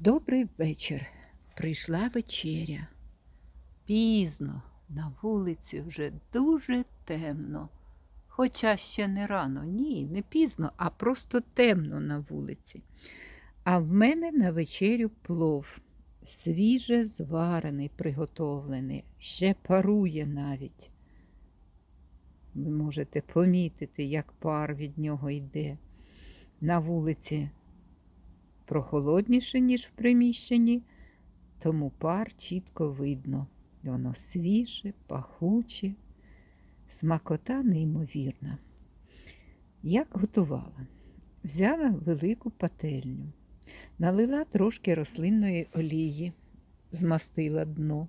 Добрий вечір. Прийшла вечеря. Пізно, на вулиці вже дуже темно. Хоча ще не рано, ні, не пізно, а просто темно на вулиці. А в мене на вечерю плов. Свіже зварений, приготовлений, ще парує навіть. Ви можете помітити, як пар від нього йде. На вулиці прохолодніше, ніж в приміщенні, тому пар чітко видно. Воно свіже, пахуче, смакота неймовірна. Як готувала? Взяла велику пательню, налила трошки рослинної олії, змастила дно,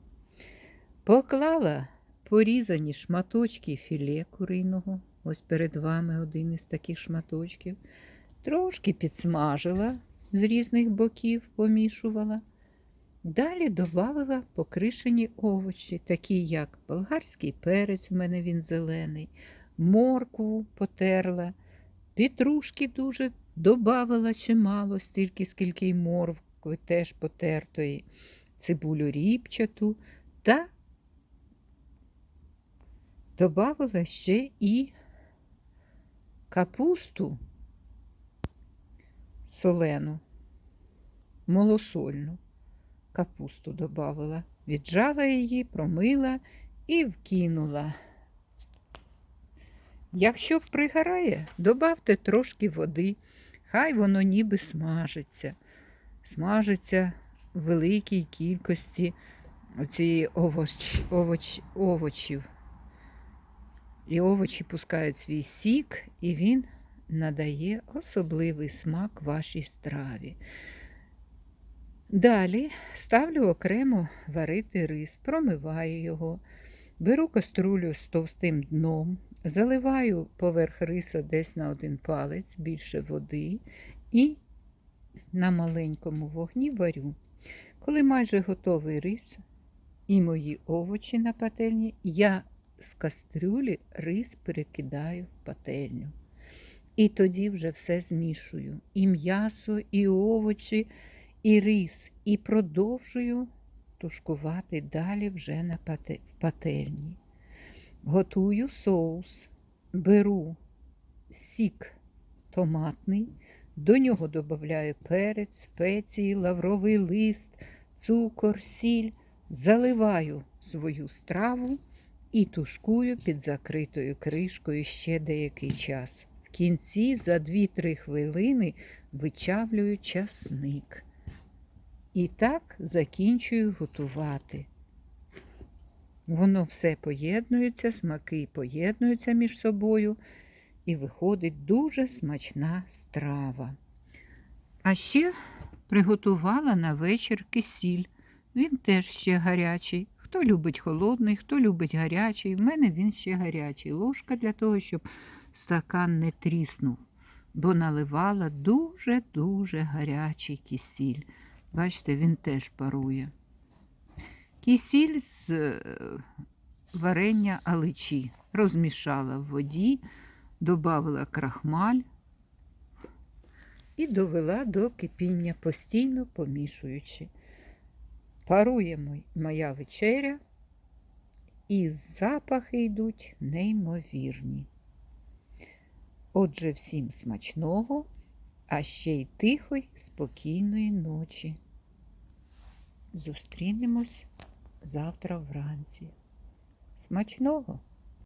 поклала порізані шматочки філе куриного, ось перед вами один із таких шматочків, трошки підсмажила з різних боків помішувала. Далі додавала покришені овочі, такі як болгарський перець, в мене він зелений, моркву потерла, петрушки дуже додавала чимало, стільки, скільки й моркви теж потертої, цибулю ріпчату та додавала ще і капусту солену, малосольну капусту додавала, віджала її, промила і вкинула. Якщо пригорає, додавте трошки води, хай воно ніби смажиться. Смажиться в великій кількості цієї овоч, овоч, овочів. І овочі пускають свій сік, і він надає особливий смак вашій страві. Далі ставлю окремо варити рис, промиваю його, беру каструлю з товстим дном, заливаю поверх риса десь на один палець більше води і на маленькому вогні варю. Коли майже готовий рис і мої овочі на пательні, я з кастрюлі рис перекидаю в пательню. І тоді вже все змішую. І м'ясо, і овочі, і рис. І продовжую тушкувати далі вже на пательні. Готую соус, беру сік томатний, до нього додаю перець, спеції, лавровий лист, цукор, сіль, заливаю свою страву і тушкую під закритою кришкою ще деякий час. В кінці за 2-3 хвилини вичавлюю часник. І так закінчую готувати. Воно все поєднується, смаки поєднуються між собою, і виходить дуже смачна страва. А ще приготувала на вечір кисіль. Він теж ще гарячий. Хто любить холодний, хто любить гарячий. В мене він ще гарячий. Ложка для того, щоб стакан не тріснув, бо наливала дуже-дуже гарячий кисіль. Бачите, він теж парує. Кисіль з е, варення аличі розмішала в воді, додала крахмаль і довела до кипіння, постійно помішуючи. Парує моя вечеря, і запахи йдуть неймовірні. Отже, всім смачного, а ще й тихої, спокійної ночі. Зустрінемось завтра вранці. Смачного!